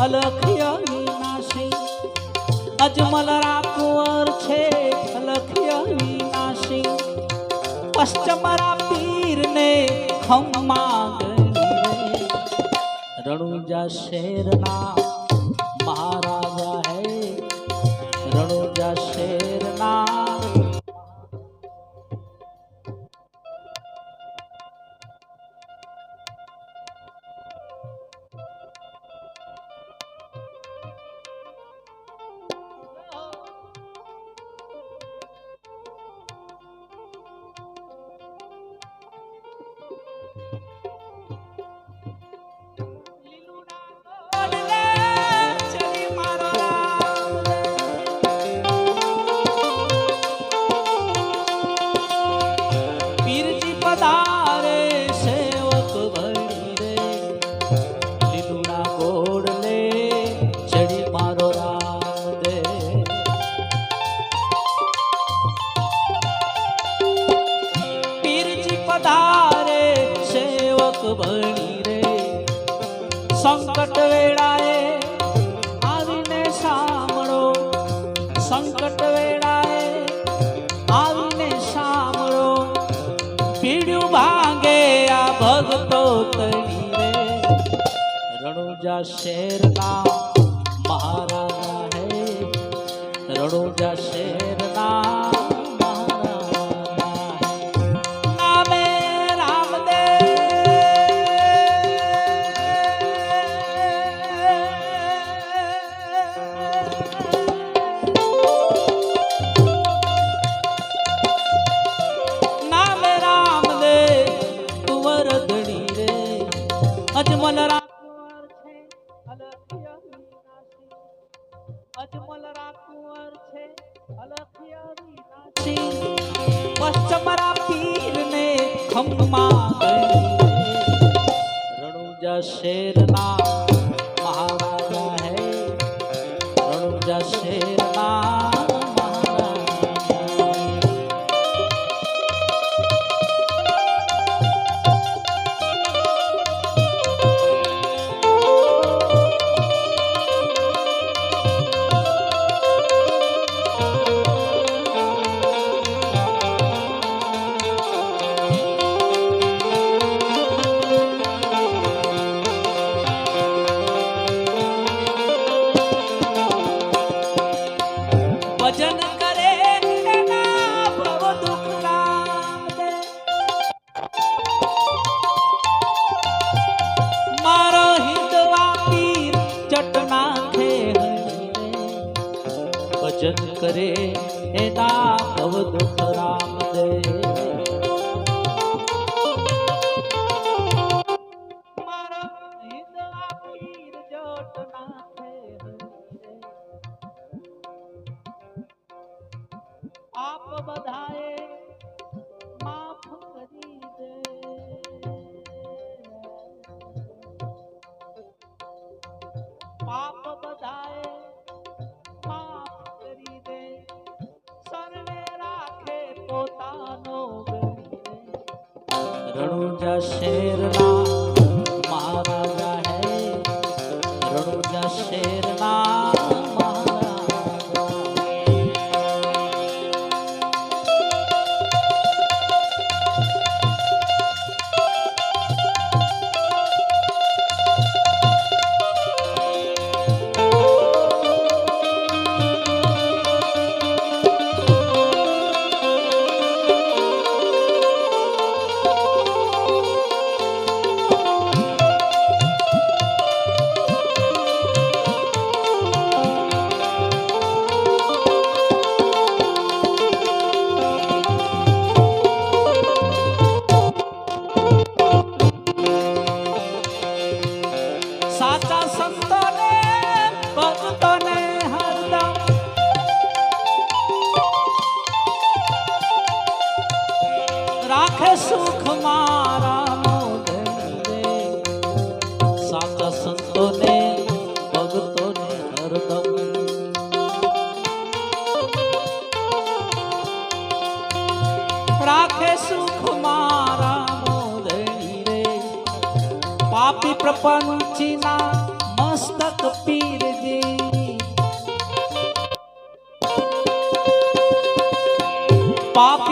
અલખ્ય વિનાશી અજમલ રાકુંવર છે અલખ્ય વિનાશી પશ્ચમરા પીરને ખમ્મા રણુજા શેરના મહારાજા હે. રણુજા શેરના સંકટ વેળાએ આવીને સાંભળો. સંકટ વેળાએ આવીને સાંભળો. પીડ્યું ભાંગે આ ભગતો તણી રે રણુજા શેરના મહારાજા હે. રણુજા શેરના શેરના ભજન કરે એના ભવ દુઃખ રામ દે. આપ બધાએ માફ દે પાપ રણુજા શેરના મહારાજા હે રણુજા શેરના રાખે સુખ મારા મોદણી રે. પાપી પ્રપંચીના મસ્તક પીર દેવી પાપ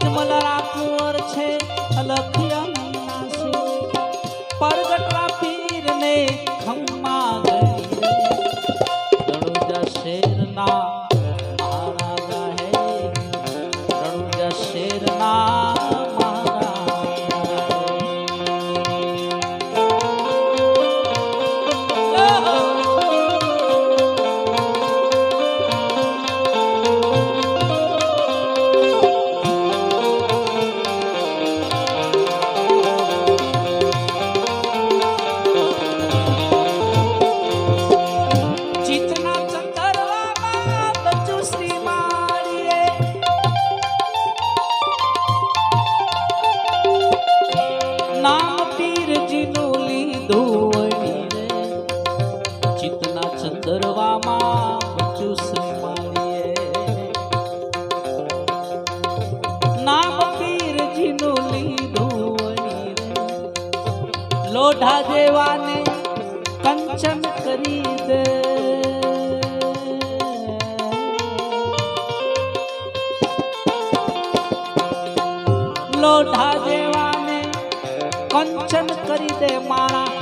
અજમલ રાઠોર છે લખી લોઢા દેવાને કંચન કરી દે મારા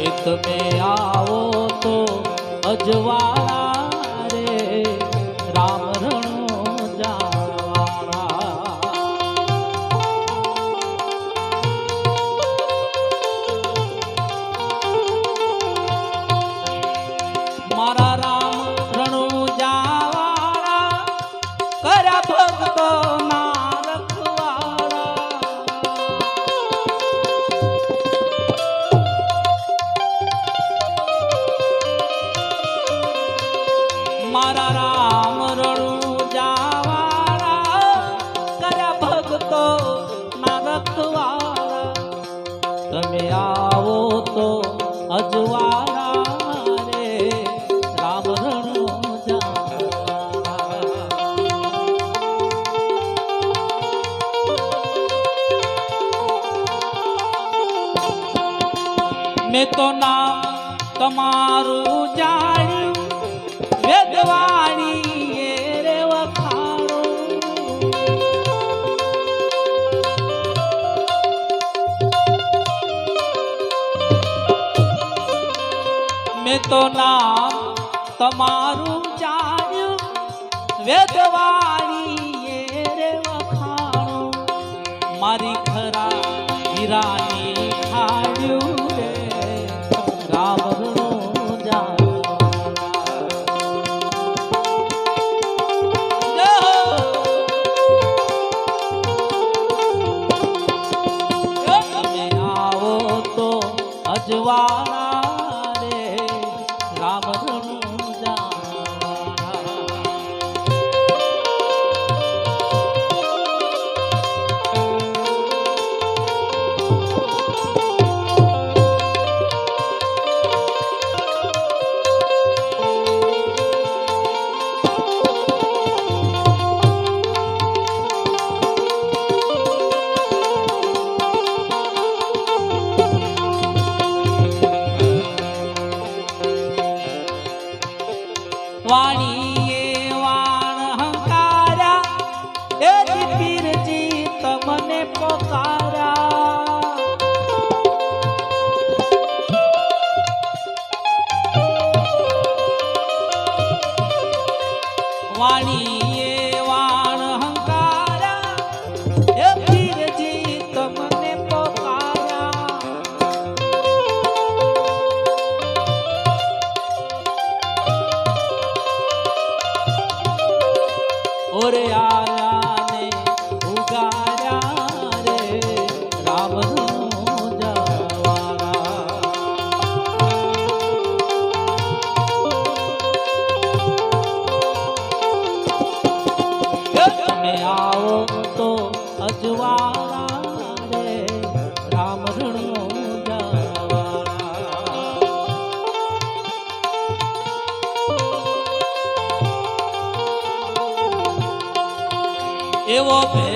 ખેત મેં આવો તો અજવાળા મેં તો નામ તમારું જાણ્યું. વેદવાણી રે વખાણો. મેં તો નામ તમારું જાણ્યું. વેદ તો અજવાળા રે રામ રણનો એવો ભે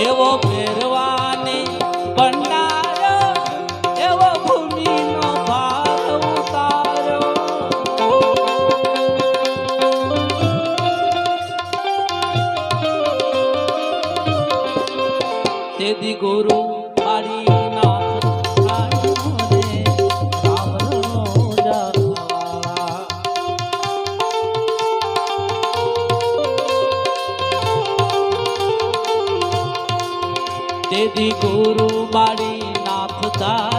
એવો ફેરવાની ભંડાર એવો ભૂમિનો ભાર ઉતારો. તેથી ગુરુ તેથી ગુરુ મારી નાખતા